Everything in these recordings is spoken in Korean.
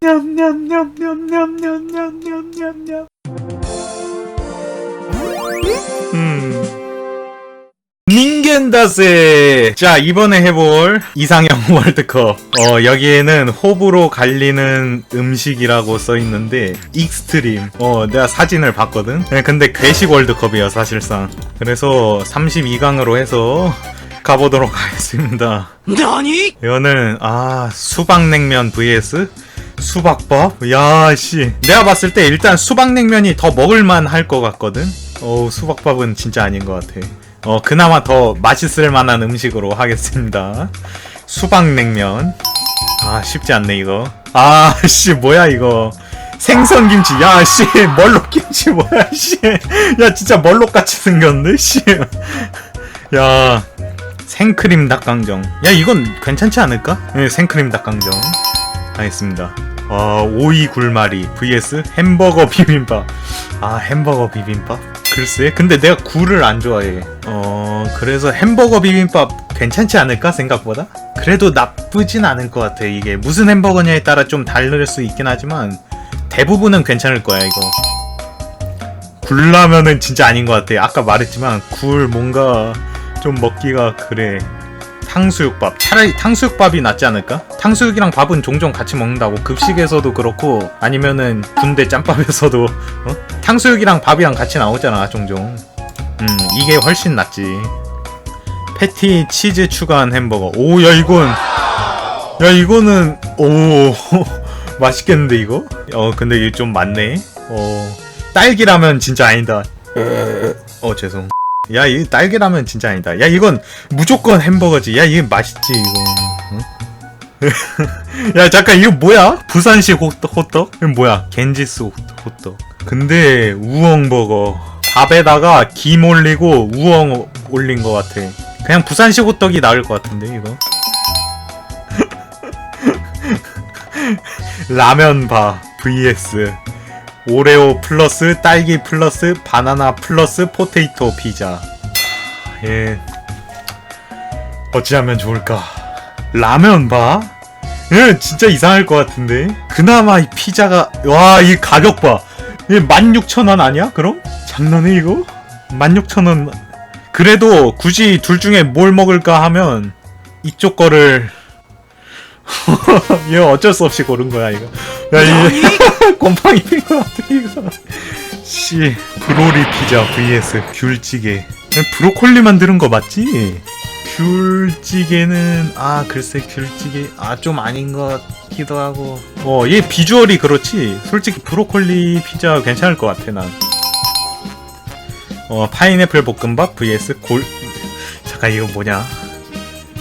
냠냠냠냠냠냠냠냠냠. 음. 닌겐다세! 자, 이번에 해볼 이상형 월드컵. 어, 여기에는 호불호 갈리는 음식이라고 써있는데, 익스트림. 어, 내가 사진을 봤거든? 네, 근데 괴식 월드컵이야, 사실상. 그래서 32강으로 해서 가보도록 하겠습니다. 나니? 이거는, 아, 수박냉면 vs 수박밥? 야, 씨. 내가 봤을 때 일단 수박냉면이 더 먹을만 할 것 같거든? 어우, 수박밥은 진짜 아닌 것 같아. 어, 그나마 더 맛있을 만한 음식으로 하겠습니다. 수박냉면. 아, 쉽지 않네, 이거. 아, 씨, 뭐야, 이거. 생선김치. 야, 씨, 멀록김치 뭐야, 씨. 야, 진짜 멀록같이 생겼네, 씨. 야, 생크림 닭강정. 야, 이건 괜찮지 않을까? 네, 생크림 닭강정. 알겠습니다. 와, 오이 굴말이 vs 햄버거 비빔밥. 아, 햄버거 비빔밥? 글쎄, 근데 내가 굴을 안 좋아해. 어, 그래서 햄버거 비빔밥 괜찮지 않을까, 생각보다? 그래도 나쁘진 않을 것 같아, 이게. 무슨 햄버거냐에 따라 좀 다를 수 있긴 하지만, 대부분은 괜찮을 거야, 이거. 굴라면은 진짜 아닌 것 같아. 아까 말했지만, 굴 뭔가 좀 먹기가 그래. 탕수육밥. 차라리 탕수육밥이 낫지 않을까? 탕수육이랑 밥은 종종 같이 먹는다고. 급식에서도 그렇고, 아니면은 군대 짬밥에서도, 어? 탕수육이랑 밥이랑 같이 나오잖아, 종종. 음, 이게 훨씬 낫지. 패티 치즈 추가한 햄버거. 오, 야, 이건. 야, 이거는, 오, 맛있겠는데, 이거? 어, 근데 이게 좀 많네. 어, 딸기라면 진짜 아니다. 어, 죄송. 야, 이 딸기라면 진짜 아니다. 야, 이건 무조건 햄버거지. 야, 이게 맛있지, 이거. 응? 야, 잠깐, 이거 뭐야? 부산식 호떡, 호떡? 이거 뭐야? 겐지스 호- 호떡. 근데, 우엉버거. 밥에다가 김 올리고 우엉 올린 것 같아. 그냥 부산식 호떡이 나을 것 같은데, 이거. 라면 바 vs 오레오 플러스 딸기 플러스 바나나 플러스 포테이토 피자. 예. 어찌하면 좋을까? 라면 봐. 예, 진짜 이상할 것 같은데. 그나마 이 피자가 와, 이 가격 봐. 이 16,000원 아니야? 그럼? 장난해 이거? 16,000원. 그래도 굳이 둘 중에 뭘 먹을까 하면 이쪽 거를 이거 어쩔 수 없이 고른 거야 이거. 야, 이 곰팡이 핀것 같아 이거. 씨 브로리 피자 vs 귤찌개. 브로콜리 만드는 거 맞지? 귤찌개는 아 글쎄 귤찌개 아 좀 아닌 것 같기도 하고. 어 얘 비주얼이 그렇지. 솔직히 브로콜리 피자 괜찮을 것 같아 난. 어 파인애플 볶음밥 vs 골 잠깐 이거 뭐냐?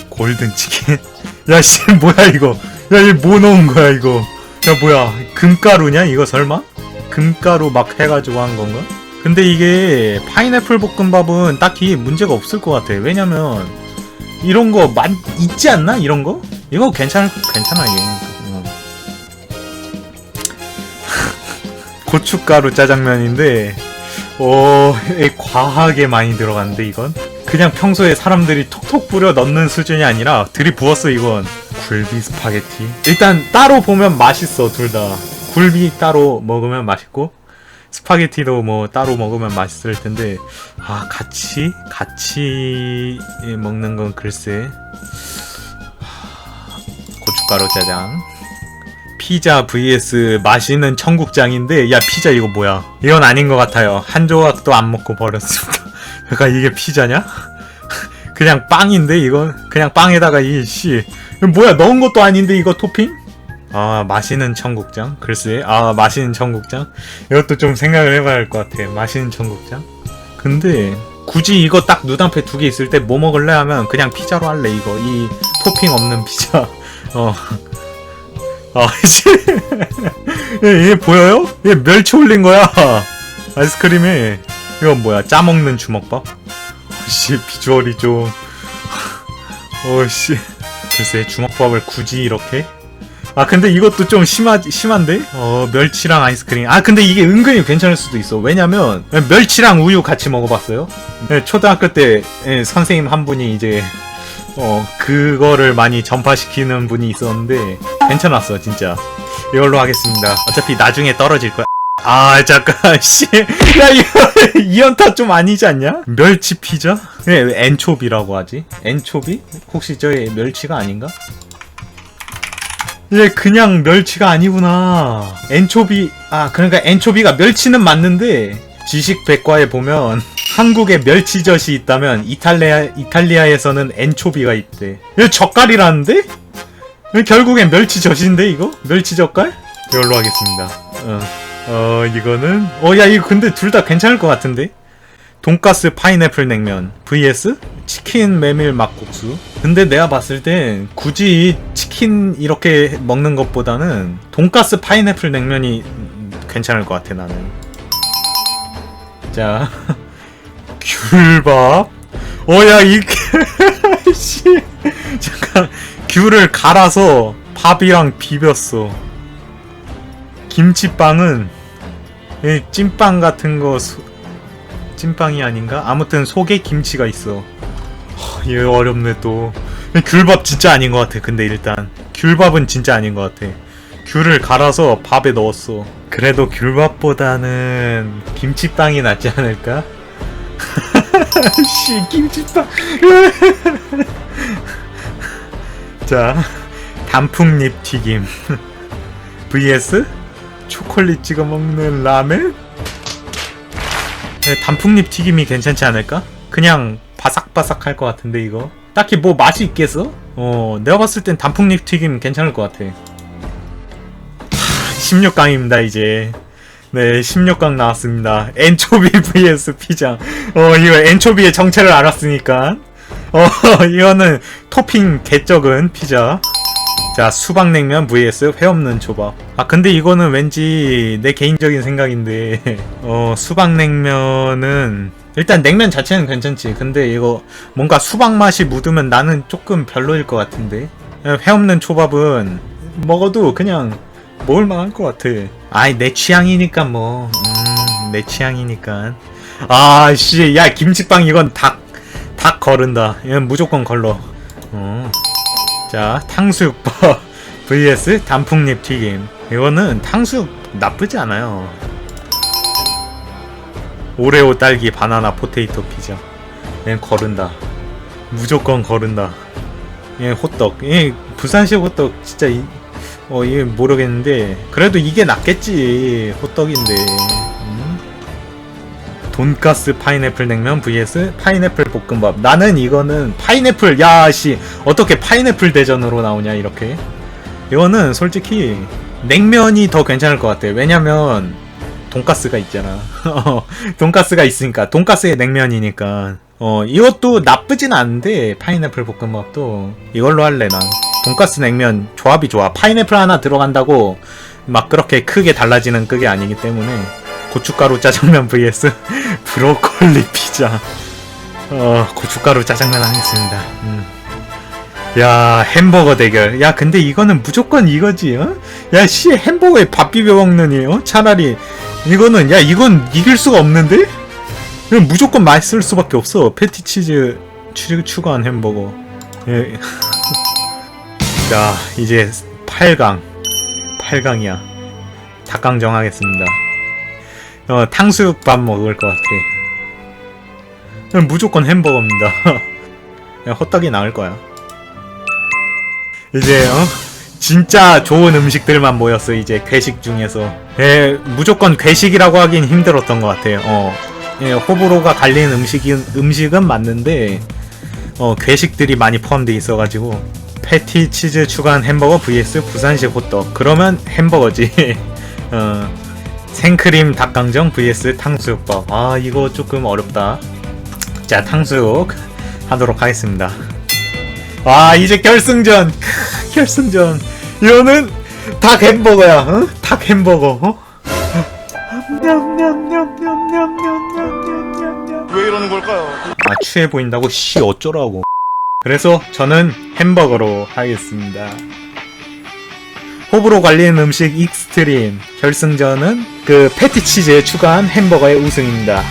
골든 치킨. 야씨 뭐야 이거 야이뭐 넣은 거야 이거 야 뭐야 금가루냐 이거 설마? 금가루 막 해가지고 한 건가? 근데 이게 파인애플 볶음밥은 딱히 문제가 없을 것 같아. 왜냐면 이런 거 많 있지 않나? 이런 거? 이거 괜찮 괜찮아 이게 어. 고춧가루 짜장면인데 어 에, 과하게 많이 들어갔는데 이건? 그냥 평소에 사람들이 톡톡 뿌려 넣는 수준이 아니라 들이부었어 이건. 굴비 스파게티. 일단 따로 보면 맛있어 둘 다 굴비 따로 먹으면 맛있고 스파게티도 뭐 따로 먹으면 맛있을 텐데 아 같이 같이 먹는 건 글쎄. 하, 고춧가루 짜장. 피자 vs 맛있는 청국장인데 야 피자 이거 뭐야? 이건 아닌 것 같아요. 한 조각도 안 먹고 버렸습니다. 그러니까 이게 피자냐? 그냥 빵인데 이건 그냥 빵에다가 이씨. 뭐야? 넣은 것도 아닌데 이거 토핑? 아 맛있는 청국장 글쎄 아 맛있는 청국장 이것도 좀 생각을 해봐야 할 것 같아 맛있는 청국장 근데 굳이 이거 딱 눈앞에 두 개 있을 때 뭐 먹을래 하면 그냥 피자로 할래 이거 이 토핑 없는 피자 어 아, 씨. 얘, 얘 보여요? 얘 멸치 올린 거야. 아이스크림에. 이건 뭐야? 짜먹는 주먹밥? 씨, 비주얼이 좀. 어씨. 글쎄, 주먹밥을 굳이 이렇게? 아, 근데 이것도 좀 심하, 심한데? 어, 멸치랑 아이스크림. 아, 근데 이게 은근히 괜찮을 수도 있어. 왜냐면, 멸치랑 우유 같이 먹어봤어요? 네, 초등학교 때, 예, 선생님 한 분이 이제, 어, 그거를 많이 전파시키는 분이 있었는데, 괜찮았어 진짜 이걸로 하겠습니다 어차피 나중에 떨어질 거야 아 잠깐 씨야 이거 이연타 좀 아니지 않냐? 멸치 피자? 왜, 왜 엔초비라고 하지? 엔초비? 혹시 저게 멸치가 아닌가? 얘 그냥 멸치가 아니구나 엔초비 아 그러니까 엔초비가 멸치는 맞는데 지식 백과에 보면 한국에 멸치젓이 있다면 이탈리아 이탈리아에서는 엔초비가 있대 이거 젓갈이라는데? 결국엔 멸치젓인데 이거? 멸치젓갈? 이걸로 하겠습니다 어. 어 이거는 어 야 이거 근데 둘 다 괜찮을 것 같은데 돈가스 파인애플 냉면 vs 치킨 메밀 막국수 근데 내가 봤을 땐 굳이 치 킨 이렇게 먹는 것보다는 돈가스 파인애플 냉면이 괜찮을 것 같아 나는 자 귤밥 어야 이게 씨 잠깐 귤을 갈아서 밥이랑 비볐어 김치빵은 이 찐빵 같은 거 소- 찐빵이 아닌가? 아무튼 속에 김치가 있어. 허, 이거 어렵네 또. 귤밥 진짜 아닌 것 같아. 근데 일단 귤밥은 진짜 아닌 것 같아. 귤을 갈아서 밥에 넣었어. 그래도 귤밥보다는 김치빵이 낫지 않을까? 씨 김치빵. 자 단풍잎 튀김 vs 초콜릿 찍어 먹는 라멘? 네, 단풍잎 튀김이 괜찮지 않을까? 그냥 바삭바삭할 것 같은데 이거 딱히 뭐 맛이 있겠어? 어 내가 봤을 땐 단풍잎 튀김 괜찮을 것 같아. 16강입니다 이제. 네 16강 나왔습니다. 엔초비 vs 피자. 어 이거 엔초비의 정체를 알았으니까. 어 이거는 토핑 개적은 피자. 자 수박냉면 vs 회 없는 초밥. 아 근데 이거는 왠지 내 개인적인 생각인데. 어 수박냉면은 일단 냉면 자체는 괜찮지. 근데 이거 뭔가 수박 맛이 묻으면 나는 조금 별로일 것 같은데. 회 없는 초밥은 먹어도 그냥 먹을만할 것 같아. 아이 내 취향이니까 뭐 음 내 취향이니까. 아 씨 야 김치빵 이건 닭 닭 거른다. 이건 무조건 걸러. 어. 자, 탕수육밥. vs 단풍잎 튀김. 이거는 탕수육 나쁘지 않아요. 오레오 딸기 바나나 포테이토 피자. 얘 거른다. 무조건 거른다. 얘 호떡. 얘 부산식 호떡 진짜 이, 어, 얘 모르겠는데 그래도 이게 낫겠지. 호떡인데. 음? 돈가스 파인애플 냉면 vs 파인애플 볶음밥. 나는 이거는 파인애플 야씨 어떻게 파인애플 대전으로 나오냐 이렇게. 이거는 솔직히 냉면이 더 괜찮을 것 같아. 왜냐면 돈가스가 있잖아. 돈가스가 있으니까 돈가스의 냉면이니까. 어 이것도 나쁘진 않은데 파인애플 볶음밥도 이걸로 할래 난. 돈가스 냉면 조합이 좋아. 파인애플 하나 들어간다고 막 그렇게 크게 달라지는 그게 아니기 때문에 고춧가루 짜장면 vs 브로콜리 피자. 어, 고춧가루 짜장면 하겠습니다. 음. 야, 햄버거 대결. 야, 근데 이거는 무조건 이거지, 어? 야, 씨, 햄버거에 밥 비벼 먹느니, 어? 차라리. 이거는, 야, 이건 이길 수가 없는데? 이건 무조건 맛있을 수밖에 없어. 패티치즈 추, 추가한 햄버거. 예. 자, 이제 8강. 8강이야. 닭강 정하겠습니다. 어, 탕수육밥 먹을 것 같아. 무조건 햄버거입니다. 야, 호떡이 나을 거야. 이제, 어? 진짜 좋은 음식들만 모였어, 이제, 괴식 중에서. 예, 무조건 괴식이라고 하긴 힘들었던 것 같아요. 어. 예, 호불호가 갈리는 음식은, 음식은 맞는데, 어, 괴식들이 많이 포함되어 있어가지고, 패티 치즈 추가한 햄버거 vs 부산식 호떡. 그러면 햄버거지. 어. 생크림 닭강정 vs 탕수육밥. 아 이거 조금 어렵다. 자 탕수육 하도록 하겠습니다. 아 이제 결승전 결승전 이거는 닭 네. 햄버거야. 어? 닭 햄버거. 어? 왜 이러는 걸까요? 아 취해 보인다고 씨 어쩌라고. 그래서 저는 햄버거로 하겠습니다. 호불호 갈리는 음식 익스트림 결승전은 그 패티치즈에 추가한 햄버거의 우승입니다.